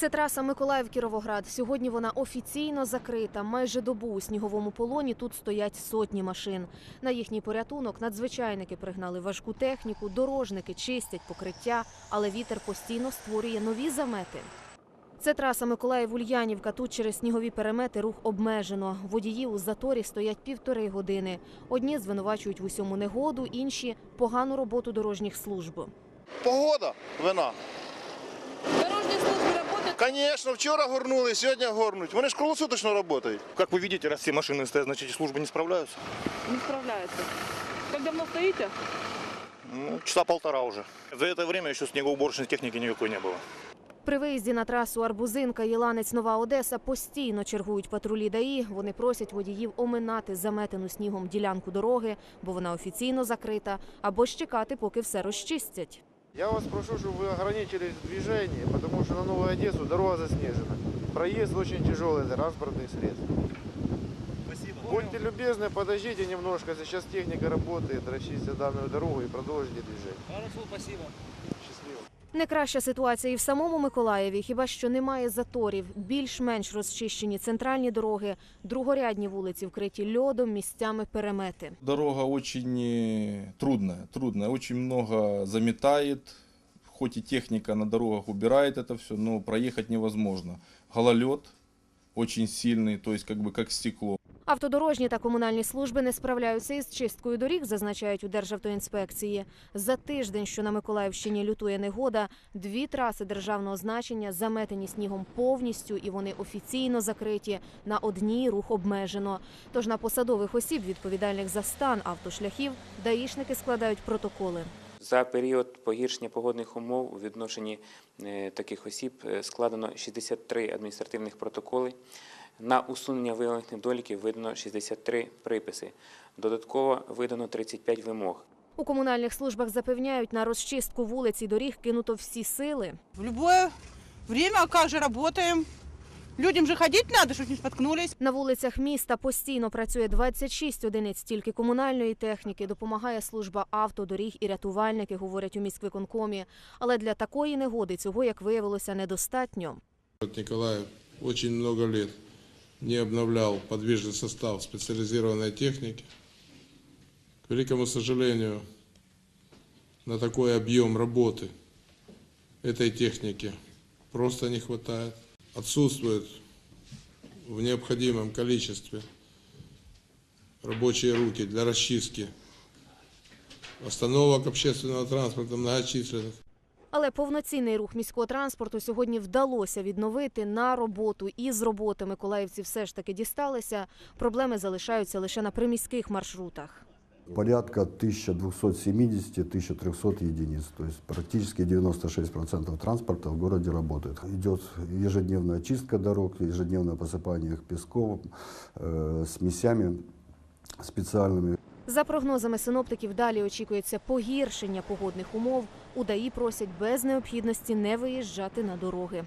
Це траса Миколаїв-Кіровоград. Сьогодні вона офіційно закрита. Майже добу у сніговому полоні тут стоять сотні машин. На їхній порятунок надзвичайники пригнали важку техніку, дорожники чистять покриття, але вітер постійно створює нові замети. Це траса Миколаїв-Ульянівка. Тут через снігові перемети рух обмежено. Водії у заторі стоять півтори години. Одні звинувачують в усьому негоду, інші погану роботу дорожніх служб. Погода вина. Дорожные службы работают. Конечно, вчора горнули, сьогодні горнуть. Вони ж круглосуточно працюють. Как вы видите, раз все машины стоят, значит и службы не справляются. Не справляются. Как давно стоите? Ну, часа полтора уже. За это время еще снегоуборочной техники никакой не было. При виїзді на трасу Арбузинка, Єланець, Нова Одеса постійно чергують патрулі ДАІ. Вони просять водіїв оминати заметену снігом ділянку дороги, бо вона офіційно закрита, або ж чекати, поки все розчистять. Я вас прошу, чтобы вы ограничились в движении, потому что на Новую Одессу дорога заснежена. Проезд очень тяжелый для транспортных средств. Будьте любезны, подождите немножко, сейчас техника работает, расчистите данную дорогу и продолжите движение. Не краща ситуація і в самому Миколаєві, хіба що немає заторів, більш-менш розчищені центральні дороги, другорядні вулиці вкриті льодом, місцями перемети. Дорога очень э, трудная, трудная, очень много заметает, хоть и техника на дорогах убирает это все, но проехать невозможно. Гололед очень сильный, то есть как бы как стекло. Автодорожні та комунальні служби не справляються із чисткою доріг, зазначають у Державтоінспекції. За тиждень, що на Миколаївщині лютує негода, дві траси державного значення заметені снігом повністю, і вони офіційно закриті. На одній рух обмежено. Тож на посадових осіб, відповідальних за стан автошляхів, даїшники складають протоколи. За період погіршення погодних умов у відношенні е, таких осіб е, складено 63 адміністративних протоколи. На усунення виявлених недоліків видано 63 приписи. Додатково видано 35 вимог. У комунальних службах запевняють, на розчистку вулиць і доріг кинуто всі сили. В любое время, а как же работаем? Людям же ходить надо, чтобы не споткнулись. На вулицях міста постійно працює 26 одиниць тільки комунальної техніки. Допомагає служба автодоріг і рятувальники, говорять у міськвиконкомі. Але для такої негоди цього, як виявилося, недостатньо. Город Николаев очень много лет не обновлял подвижный состав специализированной техники. К великому сожалению, на такой объем работы этой техники просто не хватает. Отсутствует в необходимом количестве рабочие руки для расчистки остановок общественного транспорта многочисленных. Але повноцінний рух міського транспорту сьогодні вдалося відновити на роботу. І з роботи миколаївці все ж таки дісталися. Проблеми залишаються лише на приміських маршрутах. порядка 1270-1300 единиц. То есть практически 96% транспорта в городе работает. Идет ежедневная чистка дорог, ежедневное посыпание их песком, э, смесями специальными. За прогнозами синоптиків, далі очікується погіршення погодних умов. У ДАІ просять без необхідності не виїжджати на дороги.